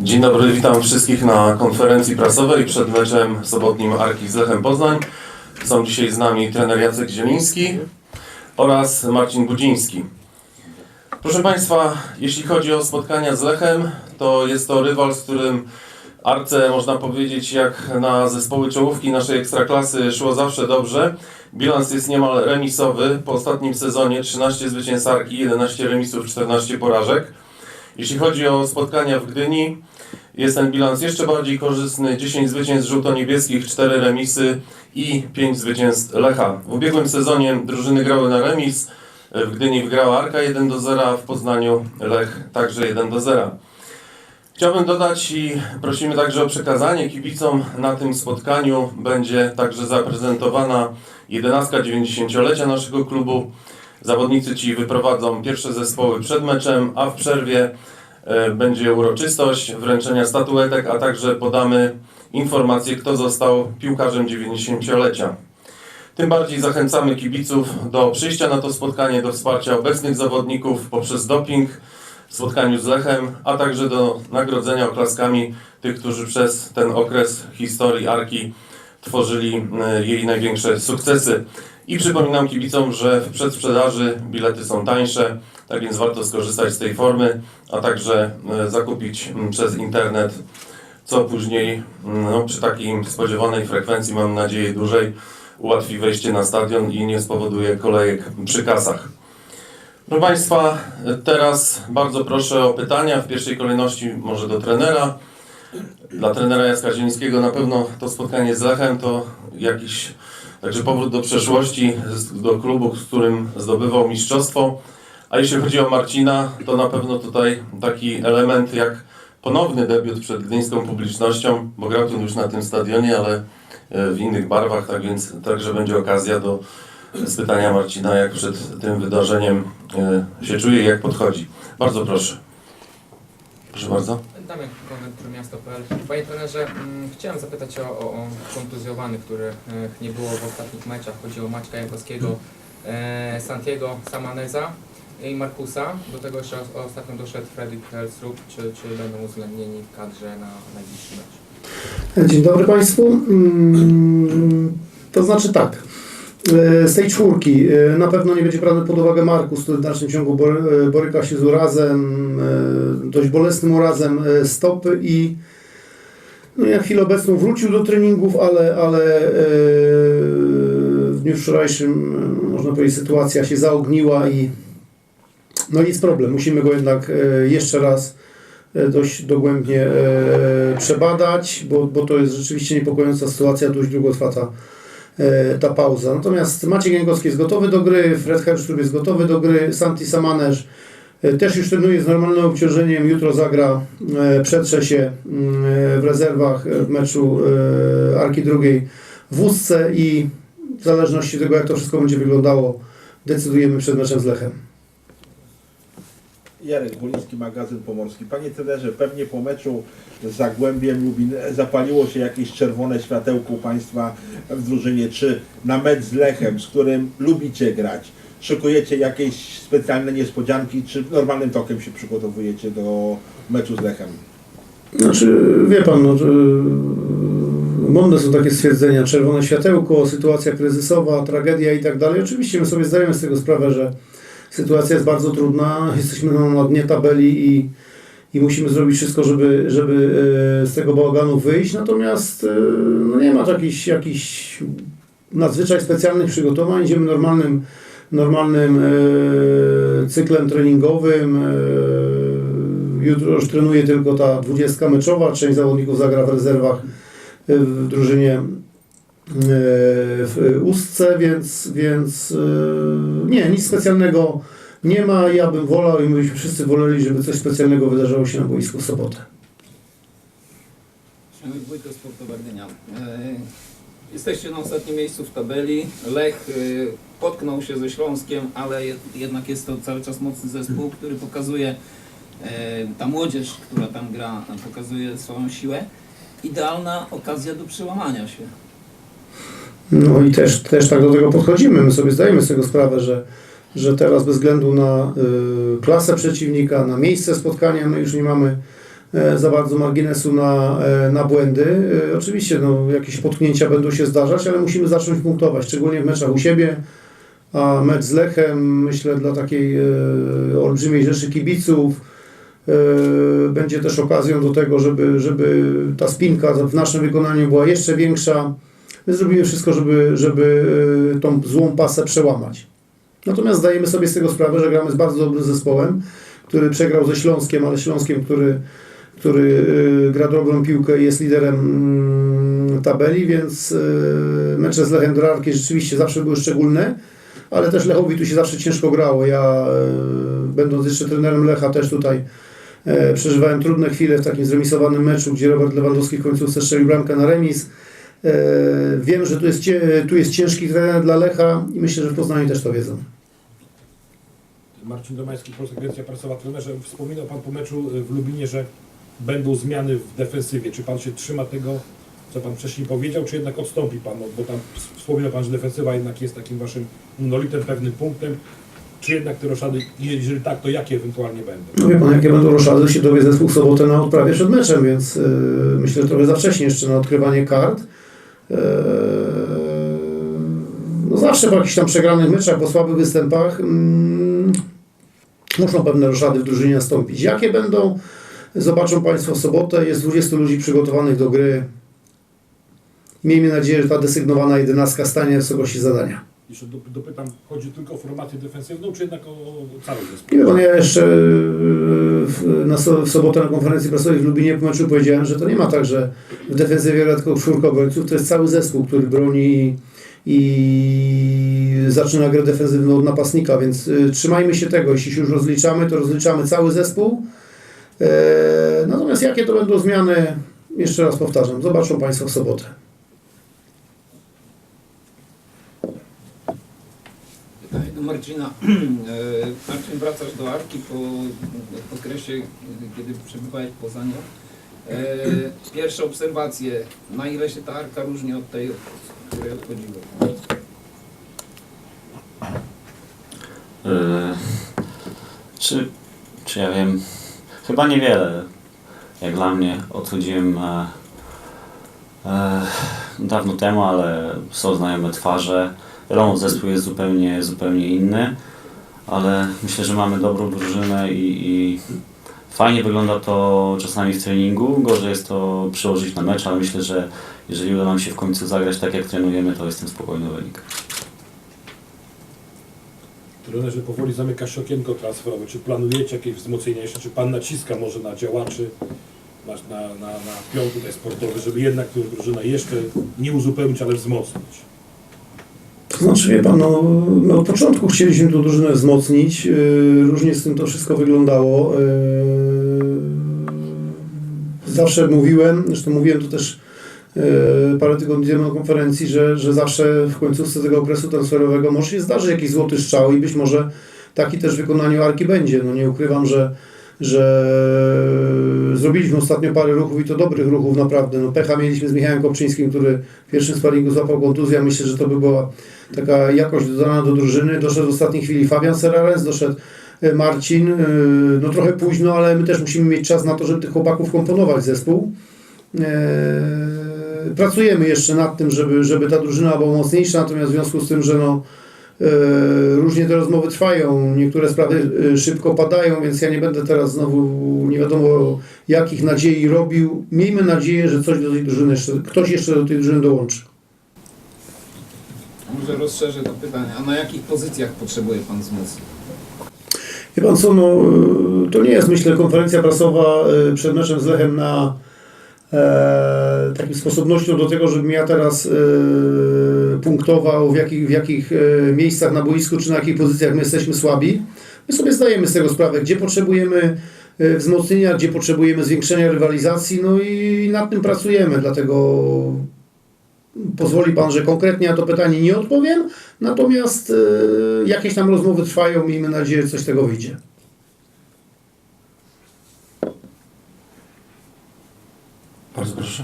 Dzień dobry, witam wszystkich na konferencji prasowej przed meczem sobotnim Arki z Lechem Poznań. Są dzisiaj z nami trener Jacek Zieliński oraz Marcin Budziński. Proszę Państwa, jeśli chodzi o spotkania z Lechem, to jest to rywal, z którym Arce, można powiedzieć, jak na zespoły czołówki naszej ekstraklasy szło zawsze dobrze. Bilans jest niemal remisowy. Po ostatnim sezonie 13 zwycięstw Arki, 11 remisów, 14 porażek. Jeśli chodzi o spotkania w Gdyni, jest ten bilans jeszcze bardziej korzystny. 10 zwycięstw żółto-niebieskich, 4 remisy i 5 zwycięstw Lecha. W ubiegłym sezonie drużyny grały na remis. W Gdyni wygrała Arka 1 do 0, a w Poznaniu Lech także 1 do 0. Chciałbym dodać i prosimy także o przekazanie kibicom na tym spotkaniu będzie także zaprezentowana 11 90-lecia naszego klubu. Zawodnicy ci wyprowadzą pierwsze zespoły przed meczem, a w przerwie e, będzie uroczystość wręczenia statuetek, a także podamy informację, kto został piłkarzem 90-lecia. Tym bardziej zachęcamy kibiców do przyjścia na to spotkanie, do wsparcia obecnych zawodników poprzez doping w spotkaniu z Lechem, a także do nagrodzenia oklaskami tych, którzy przez ten okres historii Arki tworzyli e, jej największe sukcesy. I przypominam kibicom, że w przedsprzedaży bilety są tańsze, tak więc warto skorzystać z tej formy, a także e, zakupić przez internet, co później no, przy takiej spodziewanej frekwencji, mam nadzieję dużej, ułatwi wejście na stadion i nie spowoduje kolejek przy kasach. Proszę Państwa, teraz bardzo proszę o pytania. W pierwszej kolejności może do trenera. Dla trenera Jacka na pewno to spotkanie z Lechem to jakiś także powrót do przeszłości, do klubu, z którym zdobywał mistrzostwo. A jeśli chodzi o Marcina, to na pewno tutaj taki element jak ponowny debiut przed gdyńską publicznością, bo grał tu już na tym stadionie, ale e, w innych barwach, tak więc także będzie okazja do spytania Marcina, jak przed tym wydarzeniem e, się czuje i jak podchodzi. Bardzo proszę. Proszę bardzo. Damian Konek, Trójmiasto.pl. Panie trenerze, mm, chciałem zapytać o, o, kontuzjowanych, których e, nie było w ostatnich meczach. Chodzi o Maćka Jankowskiego, e, Santiago Samaneza i Markusa. Do tego jeszcze o- ostatnio doszedł Fredrik Helstrup. Czy, czy będą uwzględnieni w kadrze na najbliższy mecz? Dzień dobry Państwu. Mm, To znaczy tak. E, Z tej czwórki e, na pewno nie będzie brany pod uwagę Markus, który w dalszym ciągu e, boryka się z urazem, dość bolesnym urazem stopy i no, na chwilę obecną wrócił do treningów, ale, ale w dniu wczorajszym, można powiedzieć, sytuacja się zaogniła i no jest problem. Musimy go jednak jeszcze raz dość dogłębnie przebadać, bo, bo to jest rzeczywiście niepokojąca sytuacja, dość długo trwa ta, ta pauza. Natomiast Maciek Jęgowski jest gotowy do gry, Fred Hersztrup jest gotowy do gry, Santi Samanerz e, też już trenuje z normalnym obciążeniem, jutro zagra, e, przetrze się mm, e, w rezerwach e, w meczu e, Arki drugiej w Łódce i w zależności od tego, jak to wszystko będzie wyglądało, decydujemy przed meczem z Lechem. Jarek Buliński, magazyn pomorski. Panie trenerze, pewnie po meczu z Zagłębiem Lubin zapaliło się jakieś czerwone światełko Państwa w drużynie. Czy na mecz z Lechem, z którym lubicie grać, szykujecie jakieś specjalne niespodzianki, czy normalnym tokiem się przygotowujecie do meczu z Lechem? Znaczy, wie pan, no, że modne są takie stwierdzenia, czerwone światełko, sytuacja kryzysowa, tragedia i tak dalej. Oczywiście my sobie zdajemy z tego sprawę, że sytuacja jest bardzo trudna, jesteśmy na, dnie tabeli i, i musimy zrobić wszystko, żeby, żeby e, z tego bałaganu wyjść, natomiast e, no nie ma jakichś, jakichś nadzwyczaj specjalnych przygotowań, idziemy normalnym, normalnym e, cyklem treningowym, Jutro już trenuje tylko ta dwudziestka meczowa, część zawodników zagra w rezerwach w drużynie w Ustce, więc, więc y, nie, nic specjalnego nie ma. Ja bym wolał i my byśmy wszyscy woleli, żeby coś specjalnego wydarzyło się na boisku w sobotę. Szanowni Wójto Sportowa Gdynia. E, Jesteście na ostatnim miejscu w tabeli. Lech e, potknął się ze Śląskiem, ale je- jednak jest to cały czas mocny zespół, który pokazuje, e, ta młodzież, która tam gra, pokazuje swoją siłę. Idealna okazja do przełamania się. No i też, też tak do tego podchodzimy. My sobie zdajemy tego sprawę, że, że teraz bez względu na y, klasę przeciwnika, na miejsce spotkania, my już nie mamy e, za bardzo marginesu na, e, na błędy. E, Oczywiście no, jakieś potknięcia będą się zdarzać, ale musimy zacząć punktować, szczególnie w meczach u siebie. A mecz z Lechem, myślę, dla takiej e, olbrzymiej rzeszy kibiców e, będzie też okazją do tego, żeby, żeby ta spinka w naszym wykonaniu była jeszcze większa. My zrobimy wszystko, żeby, żeby e, tą złą pasę przełamać. Natomiast zdajemy sobie z tego sprawę, że gramy z bardzo dobrym zespołem, który przegrał ze Śląskiem, ale Śląskiem, który, który y, gra dobrą piłkę i jest liderem mm, tabeli, więc y, mecze z Lechem Drarki rzeczywiście zawsze były szczególne, ale też Lechowi tu się zawsze ciężko grało. Ja y, będąc jeszcze trenerem Lecha też tutaj przeżywałem trudne chwile w takim zremisowanym meczu, gdzie Robert Lewandowski w końcówce strzelił bramkę na remis. E, Wiem, że tu jest, tu jest ciężki trener dla Lecha i myślę, że w Poznaniu też to wiedzą. Marcin Domański, Polska Agencja Prasowa, trenerze. Wspominał Pan po meczu w Lubinie, że będą zmiany w defensywie. Czy Pan się trzyma tego, co Pan wcześniej powiedział, czy jednak odstąpi Pan? No, bo tam wspominał Pan, że defensywa jednak jest takim Waszym monolitem, pewnym punktem. Czy jednak te roszady, jeżeli tak, to jakie ewentualnie będą? No wie pan, jakie będą roszady, się dowie zespół w sobotę na odprawie przed meczem, więc yy, myślę, że trochę za wcześnie jeszcze na odkrywanie kart. Yy, no zawsze po jakichś tam przegranych meczach, po słabych występach mm, muszą pewne roszady w drużynie nastąpić. Jakie będą, zobaczą Państwo w sobotę. Jest 20 ludzi przygotowanych do gry. Miejmy nadzieję, że ta desygnowana jedenastka stanie w wysokości zadania. Jeszcze do- dopytam, chodzi tylko o formację defensywną, czy jednak o cały zespół? Nie wiem, ja jeszcze yy, w, na, so- w sobotę na konferencji prasowej w Lubinie po meczu powiedziałem, że to nie ma tak, że w defensywie gra tylko czwórka obrońców, to jest cały zespół, który broni i zaczyna grę defensywną od napastnika, więc y, trzymajmy się tego. Jeśli się już rozliczamy, to rozliczamy cały zespół. E, natomiast jakie to będą zmiany, jeszcze raz powtarzam, zobaczą Państwo w sobotę. Do Marcina. E, Marcin, wracasz do Arki po okresie, kiedy przebywałeś w Poznaniu. E, Pierwsze obserwacje, na ile się ta Arka różni od tej, od której odchodziłeś? Yy, czy, czy ja wiem? Chyba niewiele. Jak dla mnie odchodziłem e, e, dawno temu, ale są znajome twarze. Wiadomo, zespół jest zupełnie, zupełnie inny, ale myślę, że mamy dobrą drużynę i, i fajnie wygląda to czasami w treningu. Gorzej jest to przełożyć na mecz, ale myślę, że jeżeli uda nam się w końcu zagrać tak jak trenujemy, to jest ten spokojny wynik. Trenerze, powoli zamyka się okienko transferowe. Czy planujecie jakieś wzmocnienia jeszcze? Czy Pan naciska może na działaczy, na, na, na, na pion sportowy, żeby jednak tę drużynę jeszcze nie uzupełnić, ale wzmocnić? To znaczy, wie Pan, no, my od początku chcieliśmy tą drużynę wzmocnić. Yy, różnie z tym to wszystko wyglądało. Yy, zawsze mówiłem, zresztą mówiłem to też yy, parę tygodni temu na konferencji, że, że zawsze w końcówce tego okresu transferowego może się zdarzyć jakiś złoty strzał i być może taki też w wykonaniu Arki będzie. No nie ukrywam, że że zrobiliśmy ostatnio parę ruchów i to dobrych ruchów naprawdę. No pecha mieliśmy z Michałem Kopczyńskim, który w pierwszym sparingu złapał kontuzję. Myślę, że to by była taka jakość dodana do drużyny. Doszedł w ostatniej chwili Fabian Serrares, doszedł e, Marcin. E, No trochę późno, ale my też musimy mieć czas na to, żeby tych chłopaków komponować zespół. E, Pracujemy jeszcze nad tym, żeby, żeby ta drużyna była mocniejsza, natomiast w związku z tym, że no, różnie te rozmowy trwają, niektóre sprawy e, szybko padają, więc ja nie będę teraz znowu nie wiadomo jakich nadziei robił. Miejmy nadzieję, że coś do tej drużyny jeszcze, ktoś jeszcze do tej drużyny dołączy. Może rozszerzę to pytanie. A na jakich pozycjach potrzebuje Pan wzmocnień? Wie pan co, no, y, to nie jest myślę konferencja prasowa przed meczem z Lechem na e, takim sposobnością do tego, żebym ja teraz e, punktował w jakich, w jakich e, miejscach na boisku, czy na jakich pozycjach my jesteśmy słabi. My sobie zdajemy z tego sprawę, gdzie potrzebujemy e, wzmocnienia, gdzie potrzebujemy zwiększenia rywalizacji, no i nad tym pracujemy, dlatego pozwoli Pan, że konkretnie na to pytanie nie odpowiem, natomiast e, jakieś tam rozmowy trwają, miejmy nadzieję, że coś z tego wyjdzie. Bardzo proszę.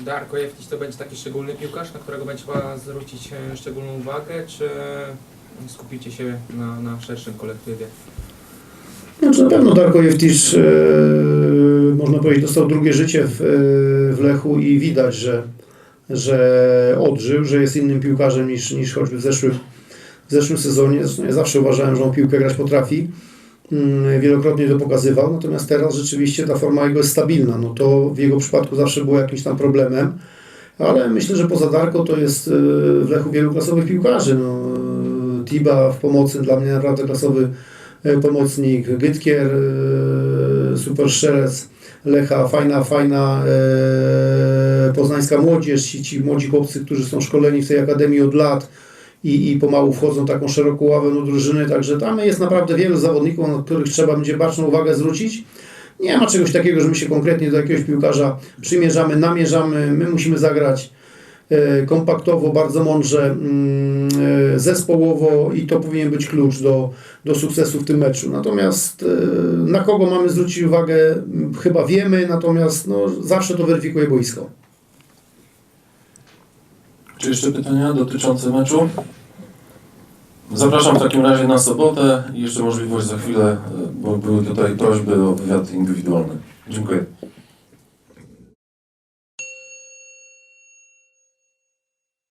E, Darko Jewtić to będzie taki szczególny piłkarz, na którego będzie trzeba zwrócić e, szczególną uwagę, czy skupicie się na, na szerszym kolektywie? Znaczy na pewno Darko Jewticz, e, można powiedzieć, dostał drugie życie w, w Lechu i widać, że, że odżył, że jest innym piłkarzem niż, niż choćby w zeszłym, w zeszłym sezonie. Zresztą ja zawsze uważałem, że on piłkę grać potrafi. Mm, Wielokrotnie to pokazywał, natomiast teraz rzeczywiście ta forma jego jest stabilna. No to w jego przypadku zawsze było jakimś tam problemem, ale myślę, że poza Darko to jest e, w Lechu wielu klasowych piłkarzy. No, e, Tiba w pomocy dla mnie naprawdę klasowy e, pomocnik, Gytkier, super strzelec Lecha, fajna, fajna poznańska młodzież, ci, ci młodzi chłopcy, którzy są szkoleni w tej akademii od lat i, i pomału wchodzą taką szeroką ławę do drużyny, także tam jest naprawdę wielu zawodników, na których trzeba będzie baczną uwagę zwrócić. Nie ma czegoś takiego, że my się konkretnie do jakiegoś piłkarza przymierzamy, namierzamy, my musimy zagrać e, kompaktowo, bardzo mądrze, mm, e, zespołowo i to powinien być klucz do, do sukcesu w tym meczu. Natomiast e, na kogo mamy zwrócić uwagę, chyba wiemy, natomiast no, zawsze to weryfikuje boisko. Czy jeszcze pytania dotyczące meczu? Zapraszam w takim razie na sobotę i jeszcze możliwość za chwilę, e, bo były tutaj prośby o wywiad indywidualny. Dziękuję.